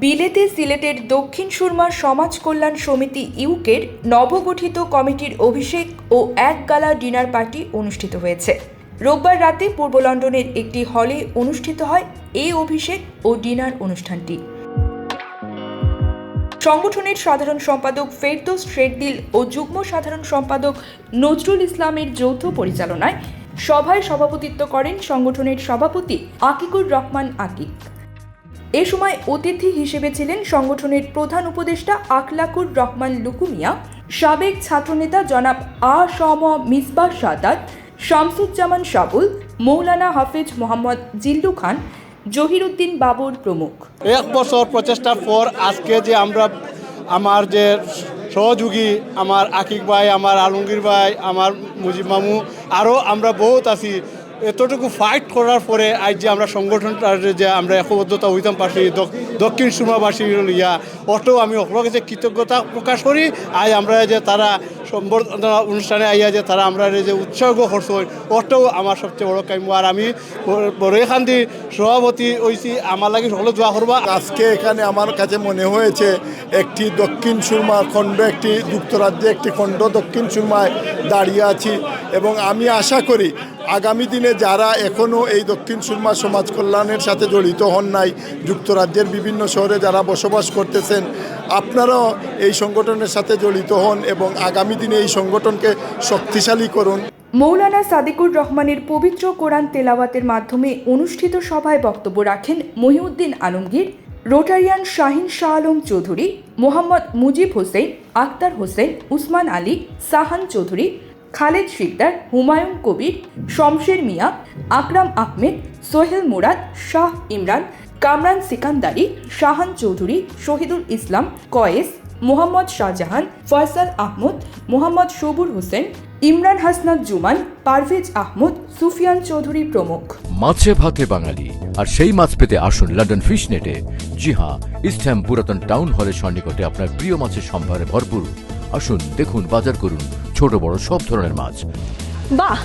বিলেতে সিলেটের দক্ষিণ সুরমা সমাজ কল্যাণ সমিতি ইউকের নবগঠিত কমিটির অভিষেক ও এক গালা ডিনার পার্টি অনুষ্ঠিত হয়েছে। রোববার রাতে পূর্ব লন্ডনের একটি হলে অনুষ্ঠিত হয় এই অভিষেক ও ডিনার অনুষ্ঠানটি। সংগঠনের সাধারণ সম্পাদক ফেরদৌস শেরদিল ও যুগ্ম সাধারণ সম্পাদক নজরুল ইসলামের যৌথ পরিচালনায় সভায় সভাপতিত্ব করেন সংগঠনের সভাপতি আকিকুর রহমান আকিক। এ সময় অতিথি হিসেবে ছিলেন সংগঠনের প্রধান উপদেষ্টা আখলাকুর রহমান লুকুমিয়া, সাবেক ছাত্রনেতা জনাব আ সম মিসবাহ সাদাত, শামসুজ্জামান সাবুল মৌলানা হাফিজ মোহাম্মদ জিল্লু খান, জহিরুদ্দিন বাবর প্রমুখ। এক বছর প্রচেষ্টার পর আজকে যে আমরা আমার যে সহযোগী আমার আকিক ভাই আমার আলমগীর ভাই আমার মুজিব মামু আরও আমরা বহুত আছি। এতটুকু ফাইট করার পরে আজ যে আমরা সংগঠনটার যে আমরা একবদ্ধতা হইতাম দ- দক্ষিণ সুমাবাসী ইয়া, অটো আমি অকলের কাছে কৃতজ্ঞতা প্রকাশ করি, আজ আমরা যে তারা সম্বর্ধনা অনুষ্ঠানে আইয়া যে তারা আমরা যে উৎসর্গ করছে, অটো আমার সবচেয়ে বড় কাম্য। আর আমি বড়ইখান্দি সভাপতি হয়েছি আমার লাগে সকলে দোয়া করবা। আজকে এখানে আমার কাছে মনে হয়েছে, একটি দক্ষিণ সুরমা খণ্ড, একটি যুক্তরাজ্যে একটি খণ্ড দক্ষিণ সুরমায় দাঁড়িয়ে আছি। এবং আমি আশা করি আগামী দিনে যারা এখনও এই দক্ষিণ সুরমা সমাজ কল্যাণের সাথে জড়িত হন নাই, যুক্তরাজ্যের বিভিন্ন শহরে যারা বসবাস করতেছেন, আপনারাও এই সংগঠনের সাথে জড়িত হন এবং আগামী দিনে এই সংগঠনকে শক্তিশালী করুন। মৌলানা সাদিকুর রহমানের পবিত্র কোরআন তেলাওয়াতের মাধ্যমে অনুষ্ঠিত সভায় বক্তব্য রাখেন মহিউদ্দিন আলমগীর, রোটারিয়ান শাহিন শাহ আলম চৌধুরী, মোহাম্মদ মুজিব হোসেন আক্তার হোসেন, উসমান আলী, সাহান চৌধুরী খালেদ শিকদার, হুমায়ুন কবির, শমশের মিয়া, আকরাম আহমেদ, সোহেল মুরাদ, শাহ ইমরান, কামরান সিকান্দারি, শাহান চৌধুরী, শহীদুল ইসলাম, কয়েস, মোহাম্মদ শাহজাহান, ফয়সাল আহমদ, মোহাম্মদ সবুর হোসেন, ইমরান হাসনাত জুমান, পারভেজ আহমদ, সুফিয়ান চৌধুরী প্রমুখ। মাছে ভাতে বাঙালি, আর সেই মাছ পেতে আসুন লন্ডন ফিশ নেটে জি হ্যাঁ ইস্টহ্যাম পুরাতন টাউন হলের সন্নিকটে আপনার প্রিয় মাছের সম্ভারে ভরপুর আসুন দেখুন বাজার করুন ছোট বড় সব ধরনের মাছ। বাহ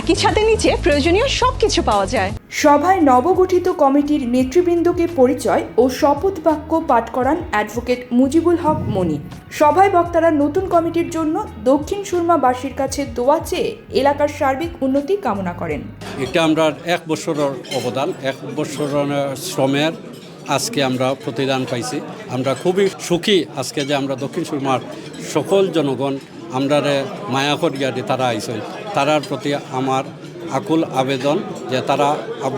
একই ছাদের নিচে প্রয়োজনীয় সবকিছু পাওয়া যায়। সভায় নবগঠিত কমিটির নেতৃবৃন্দকে পরিচয় ও শপথ বাক্য পাঠ করান অ্যাডভোকেট মুজিবুল হক মনি। সভায় বক্তারা নতুন কমিটির জন্য দক্ষিণ সুরমাবাসীর কাছে দোয়া চেয়ে এলাকার সার্বিক উন্নতি কামনা করেন। এটা আমরা এক বছরের অবদান এক বছরের শ্রমের আজকে আমরা প্রতিদান পাইছি। আমরা খুবই সুখী আজকে যে আমরা দক্ষিণ সুরমার সকল জনগণ আমরা মায়া করিয়া দিয়ে তারা আইসেন তারার প্রতি আমার আকুল আবেদন যে তারা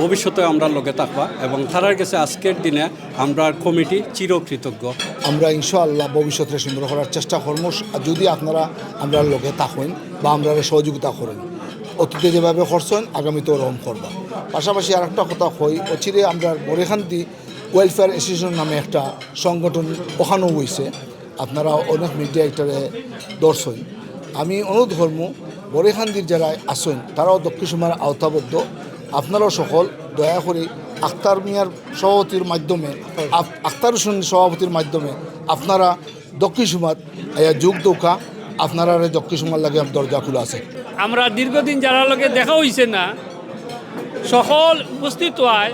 ভবিষ্যতে আমরা লগে থাকবা এবং তারার কাছে আজকের দিনে আমরা কমিটি চিরকৃতজ্ঞ। আমরা ইনশাআল্লাহ ভবিষ্যতে সুন্দর করার চেষ্টা করব যদি আপনারা আমরা লোকে থাকেন বা আমরা সহযোগিতা করেন, অতীতে যেভাবে করছেন আগামীতে ওরকম করবা। পাশাপাশি আর একটা কথা হই অচিরে আমরা বরেখান্তি ওয়েলফেয়ার অ্যাসোসিয়েশন নামে একটা সংগঠন ওখানো হয়েছে আপনারা অনেক মিডিয়া একটারে দর্শন। আমি অনুরোধ করব, বরেখান্দির যারা আসেন তারাও দক্ষিণ সুমার আওতাবদ্ধ। আপনারাও সকল দয়া করে আখতার মিয়ার সভাপতির মাধ্যমে আখতার হোসেন সভাপতির মাধ্যমে আপনারা দক্ষিণ সুমার যুগ দৌকা, আপনারা দক্ষিণ সুমার লাগে দরজা খোলা আছে। আমরা দীর্ঘদিন যারা লোকে দেখা হইছে না, সকল উপস্থিত হওয়ায়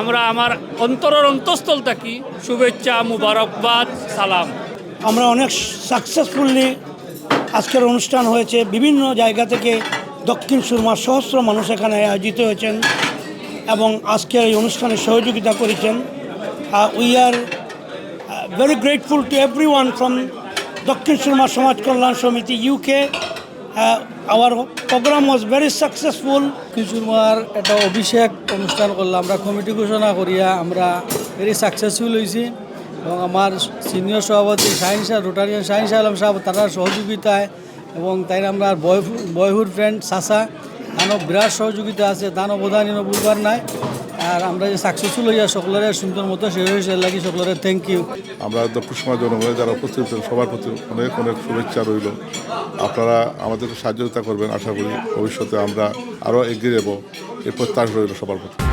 আমরা আমার অন্তরের অন্তঃস্থল থাকি। শুভেচ্ছা, মুবারকবাদ, সালাম। আমরা অনেক সাকসেসফুলি আজকের অনুষ্ঠান হয়েছে। বিভিন্ন জায়গা থেকে দক্ষিণ সুরমার সহস্র মানুষ এখানে আয়োজিত হয়েছেন এবং আজকের এই অনুষ্ঠানে সহযোগিতা করেছেন। We are very grateful to every one from Dakshin Surma Samaj Kalyan Samiti UK our programme was very successful কিশোরমার একটা অভিষেক অনুষ্ঠান করলাম আমরা কমিটি ঘোষণা করিয়া আমরা ভেরি সাকসেসফুল হয়েছি এবং আমার সিনিয়র সভাপতি শাহিন শাহ রোটারিয়ান শাহিন শাহ আলম সাহেব, তারা সহযোগিতায় এবং তাই আমরা বয়হুড ফ্রেন্ড সাসা, তানও বিরাট সহযোগিতা আছে তান অবদান বুঝবার নাই। আর আমরা যে সাকসেসফুল হইয়া সকলের সুন্দর মতো সে হয়েছে লাগি সকলের থ্যাংক ইউ আমরা দক্ষিণ সমাজ জনগণের যারা উপস্থিত সবার প্রতি অনেক অনেক শুভেচ্ছা রইল। আপনারা আমাদেরকে সাহায্যতা করবেন, আশা করি ভবিষ্যতে আমরা আরও এগিয়ে যাব। এরপর প্রত্যাশ রইল সবার প্রতি।